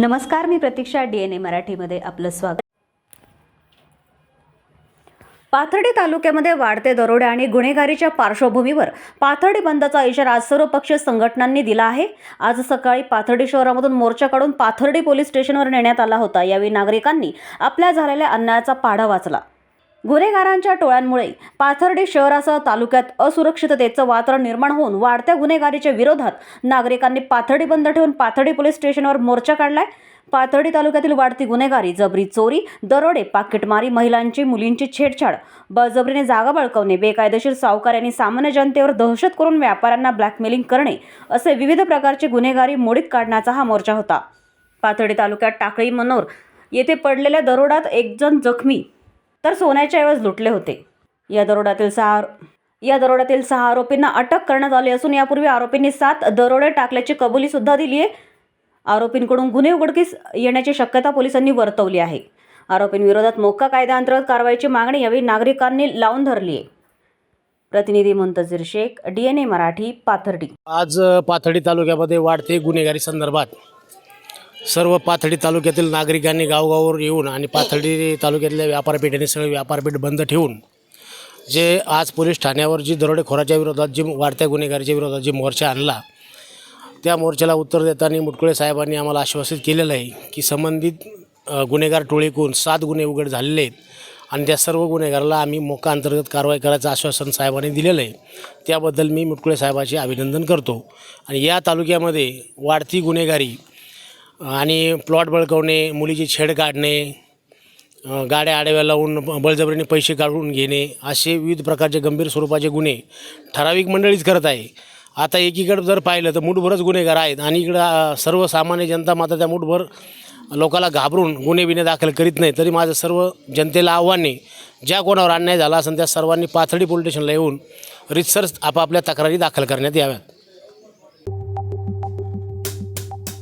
नमस्कार मी प्रतीक्षा D N ए मराठीमध्ये आपलं स्वागत. पाथर्डी तालुक्यामध्ये वाढते दरोडे आणि गुन्हेगारीच्या पार्श्वभूमीवर पाथर्डी बंदचा इशारा आज सर्व पक्षीय संघटनांनी दिला आहे. आज सकाळी पाथर्डी शहरामधून मोर्चा काढून पाथर्डी पोलीस स्टेशनवर नेण्यात आला होता. यावेळी नागरिकांनी आपल्या झालेल्या अन्यायाचा पाढा वाचला. गुन्हेगारांच्या टोळ्यांमुळे पाथर्डी शहरासह तालुक्यात असुरक्षिततेचं वातावरण निर्माण होऊन वाढत्या गुन्हेगारीच्या विरोधात नागरिकांनी पाथर्डी बंद ठेवून पाथर्डी पोलीस स्टेशनवर मोर्चा काढलाय. पाथर्डी तालुक्यातील वाढती गुन्हेगारी जबरी चोरी दरोडे पाकिटमारी महिलांची मुलींची छेडछाड बळजबरीने जागा बळकवणे बेकायदेशीर सावकार्यांनी सामान्य जनतेवर दहशत करून व्यापाऱ्यांना ब्लॅकमेलिंग करणे असे विविध प्रकारचे गुन्हेगारी मोडीत काढण्याचा हा मोर्चा होता. पाथर्डी तालुक्यात टाकळी मनोर येथे पडलेल्या दरोडात एक जण जखमी तर सोन्याच्याऐवज लुटले होते. या दरोड्यातील सहा या दरोड्यातील सहा आरोपींना अटक करण्यात आली असून यापूर्वी आरोपींनी सात दरोडे टाकल्याची कबुलीसुद्धा दिली आहे. आरोपींकडून गुन्हे उघडकीस येण्याची शक्यता पोलिसांनी वर्तवली आहे. आरोपींविरोधात मोक्का कायद्याअंतर्गत कारवाईची मागणी यावेळी नागरिकांनी लावून धरली आहे. प्रतिनिधी Muntazir Shaikh D N A Marathi Pathardi. आज पाथर्डी तालुक्यामध्ये वाढते गुन्हेगारी संदर्भात सर्व पाथडी तालुक्यातील नागरिकांनी गावगावावर येऊन आणि पाथडी तालुक्यातल्या व्यापारपेठेने सगळे व्यापारपेठ बंद ठेवून जे आज पोलीस ठाण्यावर जी दरोडेखोराच्या विरोधात जी वाढत्या गुन्हेगारीच्या विरोधात जी मोर्चा आणला त्या मोर्चाला उत्तर देताना मुटकुळे साहेबांनी आम्हाला आश्वासित केलेलं आहे की संबंधित गुन्हेगार टोळीकून सात गुन्हे उघड झालेले आहेत आणि त्या सर्व गुन्हेगाराला आम्ही मोका अंतर्गत कारवाई करायचं आश्वासन साहेबांनी दिलेलं आहे. त्याबद्दल मी मुटकुळे साहेबाचे अभिनंदन करतो. आणि या तालुक्यामध्ये वाढती गुन्हेगारी आणि प्लॉट बळकवणे मुलीची छेड काढणे गाड्या आडव्या लावून ब- बळजबरीने पैसे काढून घेणे असे विविध प्रकारचे गंभीर स्वरूपाचे गुन्हे ठराविक मंडळीच करत आहे. आता एकीकडं जर पाहिलं तर मुठभरच गुन्हेगार आहेत आणि इकडं सर्वसामान्य जनता मात्र त्या मुठभर लोकाला घाबरून गुन्हे बिन्हे दाखल करीत नाही. तरी माझं सर्व जनतेला आव्हान आहे ज्या कोणावर अन्याय झाला असेल त्या सर्वांनी पाथर्डी पोलीस स्टेशनला येऊन रितसर आपापल्या तक्रारी दाखल करण्यात याव्यात.